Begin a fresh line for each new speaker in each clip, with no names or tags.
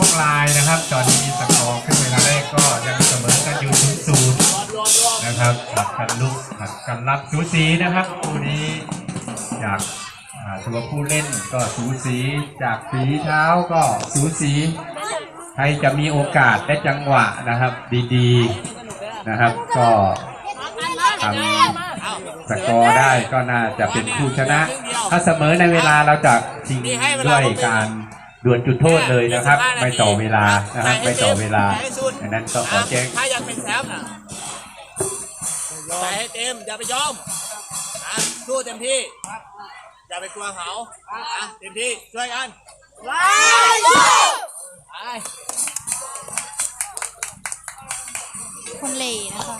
วกลายนะครับ ตอนนี้สกอร์ขึ้นเวลาแรกก็ยังเสมอกันอยู่ศูนย์ศูนย์นะครับผัดกันลุกผัดกันรับสูสีนะครับคู่นี้จากตัวผู้เล่นก็สูสีจากฝีเท้าก็สูสีใครจะมีโอกาสและจังหวะนะครับดีๆนะครับก็ทำสกอร์ได้ก็น่าจะเป็นผู้ชนะ ถ้าเสมอในเวลาเราจะชิงด้วยการ ดวลจุดโทษเลยนะครับ ไม่ต่อเวลานะครับไม่ต่อเวลาดังนั้นก็ขอแจ้ง
ถ้าอยากเป็นแชมป์น่ะใส่ให้เต็มอย่าไปยอมนะสู้เต็มที่ อย่าไปกลัวเขาอะเต็มที่ช่วยกันไป
คนเหล่นะคะ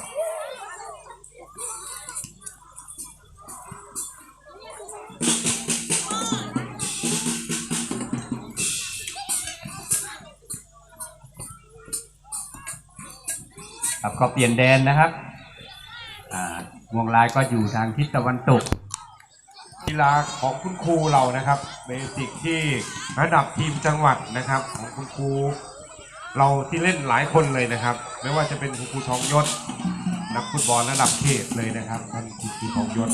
ก็เปลี่ยนแดนนะครับวงลายก็อยู่ทางทิศตะวันตก
กีฬาของคุณครูเรานะครับเบสิกที่ระดับทีมจังหวัดนะครับของคุณครูเราที่เล่นหลายคนเลยนะครับ ไม่ว่าจะเป็นคุณครูทองยศนักฟุตบอลระดับเขตเลยนะครับท่านคุณครูทองยศ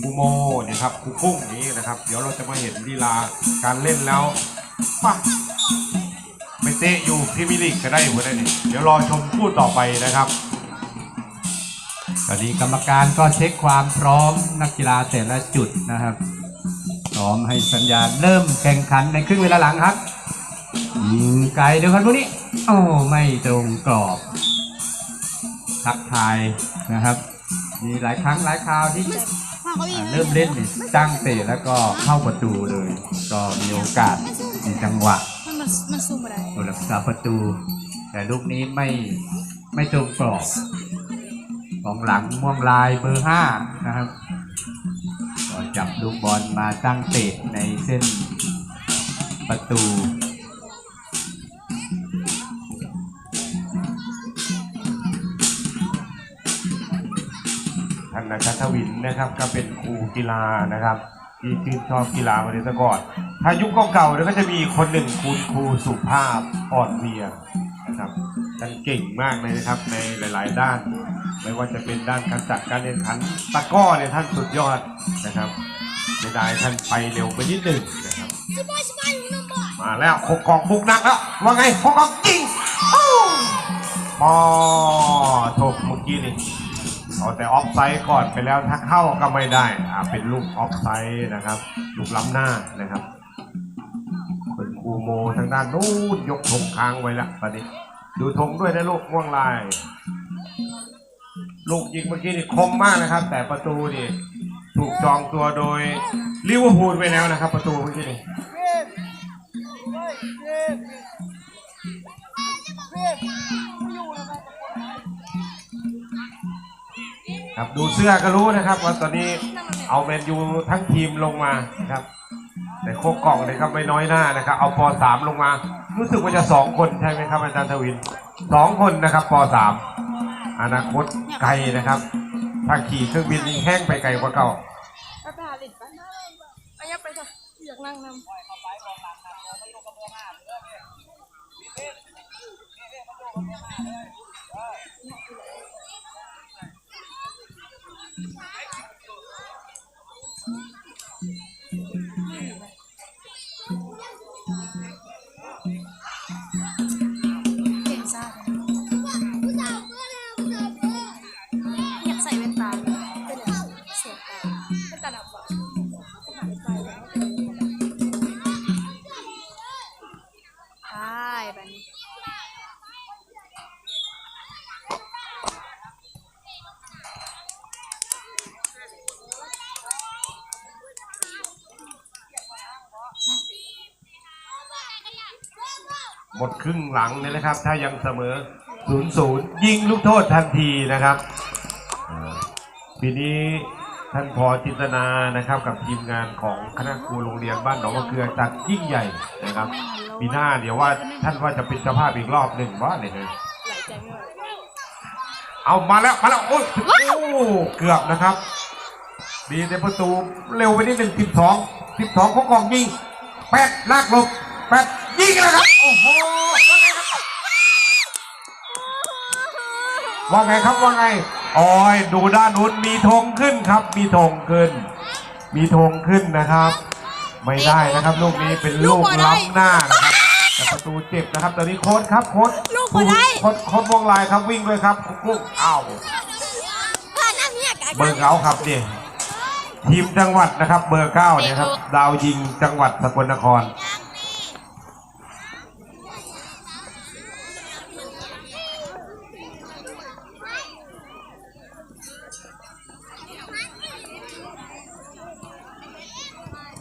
ครูโมเนี่ยครับครูปุ้งนี้นะครับ เดี๋ยวเราจะมาเห็นลีลาการเล่นแล้วป่ะ ไม่เตะอยู่พรีเมียร์ลีกก็ได้อยู่ได้นี่เดี๋ยวรอชมคู่ต่อไปนะครับ
ตอนนี้กรรมการก็เช็คความพร้อมนักกีฬาแต่ละจุดนะครับ พร้อมให้สัญญาณเริ่มแข่งขันในครึ่งเวลาหลังครับยิงไกลเดี๋ยวครับพวกนี้โอ้ไม่ตรงกรอบทักทายนะครับ มีหลายครั้งหลายคราวที่
พ่อเขาอี
อ่ากเริ่มเล่นนี่ตั้งเตะแล้วก็เข้าประตูเลย ก็มีโอกาสมีจังหวะ
มันมันมันซูมอะไร
ตัวรักษาประตู แต่ลูกนี้ไม่ไม่ตรงกรอบของหลังม่วงลายเบอร์ห้านะครับก็จับลูกบอลมาตั้งเตะในเส้นประตู
ท่านอาจารย์ทวินนะครับก็เป็นครูกีฬานะครับ ที่ชื่นชอบกีฬามาโดยตลอดถ้ายุคเก่าๆเนี่ยก็จะมีคนหนึ่งคุณครูสุภาพอ่อนเวียนะครับท่านเก่งมากเลยนะครับในหลาย ๆ ด้าน ไม่ว่าจะเป็นด้านการจัดการแข่งขันตะก้อเนี่ยท่านสุดยอดนะครับเสียดายท่านไปเร็วไปนิดหนึ่งนะครับมาแล้วโคกองบุกหนักแล้วว่าไงโคกองยิงอู้ปอโถกเมื่อกี้นี่ เอาแต่ออฟไซด์ก่อนไปแล้วถ้าเข้าก็ไม่ได้อ่าเป็นลูกออฟไซด์นะครับลูกล้ำหน้านะครับเป็นครูโมทางด้านนู้นยกธงค้างไว้ล้วตอนนี้ดูธงด้วยนะลูกม่วงลาย ลูกยิงเมื่อกี้นี่คมมากนะครับ แต่ประตูนี่ถูกจองตัวโดยลิเวอร์พูลไปแล้วนะครับ ประตูเมื่อกี้นี่ ครับดูเสื้อก็รู้นะครับว่าตอนนี้เอาแมนยูทั้งทีมลงมานะครับ แต่โคกกล่องเลยครับไม่น้อยหน้านะครับ เอาปสามลงมา รู้สึกว่าจะสองคนใช่ไหมครับอาจารย์ทวินสองคนนะครับปสามอนาคตไกลนะครับ ถ้าขี่เครื่องบินมีแห้งไปไกลกว่าเก่า
ไปไปหาลินไปอันนี้ไปเถอะอยากนั่งนำ เหม
ดครึ่งหลังเลยนะครับ ถ้ายังเสมอ0-0ยิงลูกโทษทันทีนะครับปีนี้ท่านพอจินตนานะครับกับทีมงานของคณะครูโรงเรียนบ้านหนองมะเกลือจัดยิ่งใหญ่นะครับปีหน้าเดี๋ยวว่าท่านว่าจะเป็นเจ้าภาพอีกรอบหนึ่งว่าเนี่ยเลยเอามาแล้วมาแล้วโอ้ยโอ้เกือบนะครับดีในประตูเร็วไปนิดหนึ่งสิบสองสิบสองของกองยิงแปดลากลบแปด ยิงแล้วครับ โอ้โห ว่าไงครับ ว่าไงโอ้อยดูด้านนู้นมีธงขึ้นครับ มีธงขึ้น มีธงขึ้นนะครับ ไม่ได้นะครับ ลูกนี้เป็นลูกล้ำหน้าครับประตูเจ็บนะครับ ตอนนี้โค้ดครับ โค้ด
ลูกบ่ได้
โค้ดโค้ดวงลายครับวิ่งด้วยครับกุ๊กกุ๊กอ้าว
เบ
อร์เก้าครับเนี่ยทีมจังหวัดนะครับ เบอร์เก้าเนี่ยครับ ดาวยิงจังหวัดสกลนคร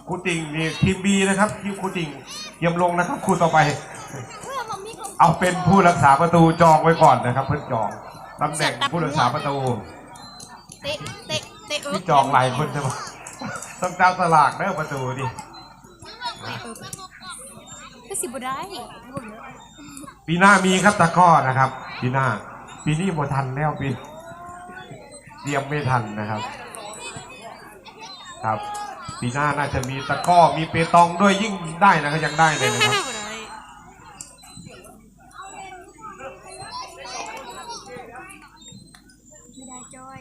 ครูติ่งนี่ทีมบีนะครับทีมครูติ่งเยี่ยมลงนะครับครูต่อไป เอาเป็นผู้รักษาประตูจองไว้ก่อนนะครับ เพื่อนจองตำแหน่งผู้รักษาประตู
เตะเตะเตะเออ
ที่จองหลายคนใช่ไหมต้องเจ้าสลากเด้อประตูดิ
ก็สิบได้
ปีหน้ามีครับตะกร้อนะครับ ปีหน้า ปีนี้บ่ทันแล้วปีเตรียมไม่ทันนะครับ ครับ ปีหน้าน่าจะมีตะกร้อมีเปตองด้วยยิ่งได้นะครับยังได้เลยนะครับ
ไม่ได้จอย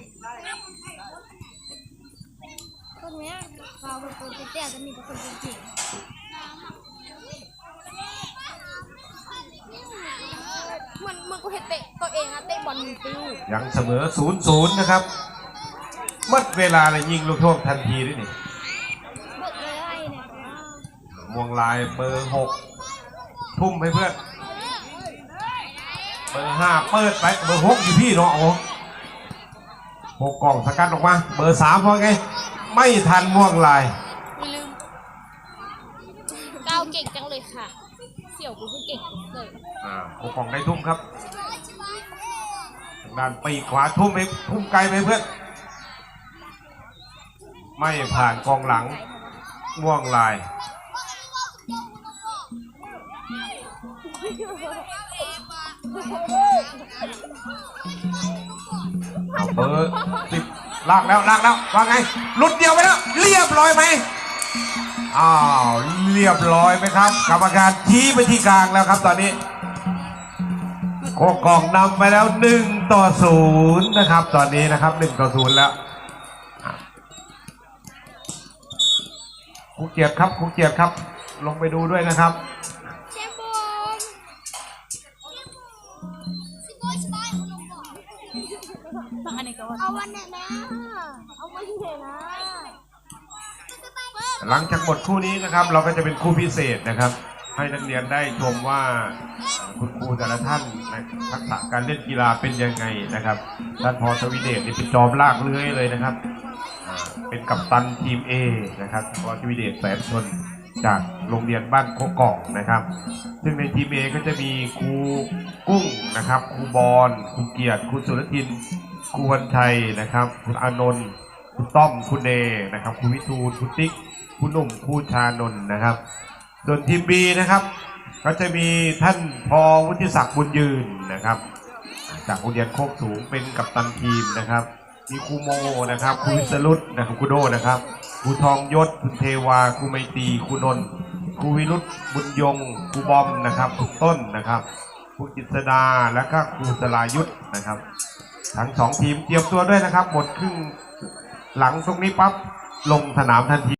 คนเนี้ยเราเป็นคนเตี้ยๆจะมีแต่คนเก่งๆมันมันก็เห็นเตะตัวเองอะเตะบอลมือปิ้ว
ยังเสมอศูนย์ศูนย์นะครับหมดเวลาเลยยิงลูกโทษทันทีด้วยนี่
เบิกเลยไอ้เนี่ย
ม่ วงลายเบอร์หกทุ่มให้เพื่อน เบอร์ห้าเปิดไปเบอร์หกอยู่พี่เนาะโอ้หกกล่องสกัดออกมา เบอร์สามพอไง ไม่ทันม่วงลาย
อย่าลืมก้าวเก่งจังเลยค่ะ เสี่ยวกูคือเก่งเลย
อ่าหกกล่องได้ทุ่มครับทางด้านปีกขวาทุ่มให้ทุ่มไกลไปเพื่อน ไม่ผ่านกองหลังม่วงลาย เอาเบอร์สิบลากแล้วลากแล้วว่าไงหลุดเดียวไปแล้ว เรียบร้อยไหมอ้าวเรียบร้อยไหมครับ กรรมการชี้ไปที่กลางแล้วครับ ตอนนี้โคกองนำไปแล้วหนึ่งต่อศูนย์นะครับ ตอนนี้นะครับหนึ่งต่อศูนย์แล้วครูเกียรติครับครูเกียรติครับ ลงไปดูด้วยนะครับ
เชฟบ มอันนี้ก็ว่าเอาวันเนี่ยนะเอาวันเนี่ยนะ
หลังจากหมดคู่นี้นะครับ เราก็จะเป็นคู่พิเศษนะครับ ให้นักเรียนได้ชมว่าคุณครูแต่ละท่านทักษะการเล่นกีฬาเป็นยังไงนะครับท่านพอสวีเดชนี่เป็นจอมลากเลื้อยเลยนะครับ เป็นกัปตันทีม A นะครับพอสวีเดชแสนชน จากโรงเรียนบ้านโคกองนะครับ ซึ่งในทีม A ก็จะมีครูกุ้งนะครับครูบอลครูเกียรติครูสุรทินครูวันชัยนะครับ คุณอานนท์คุณต้อมคุณเนนะครับคุณวิทูลคุณติ๊กคุณหนุ่มคุณชานนท์นะครับ ส่วนทีม B นะครับ ก็จะมีท่านพอวุฒิศักดิ์บุญยืนนะครับ จากโรงเรียนโคกสูงเป็นกัปตันทีมนะครับ มีครูโมนะครับครูวิสรุตนะครับครูโดนะครับ ครูทองยศคุณเทวาครูไมตรีครูนนท์ครูวิรุธบุญยงครูบอมนะครับครูต้นนะครับครูกิษดาและก็ครูสลายุทธนะครับ ทั้งสองทีมเตรียมตัวด้วยนะครับ หมดครึ่งหลังตรงนี้ปั๊บลงสนามทันที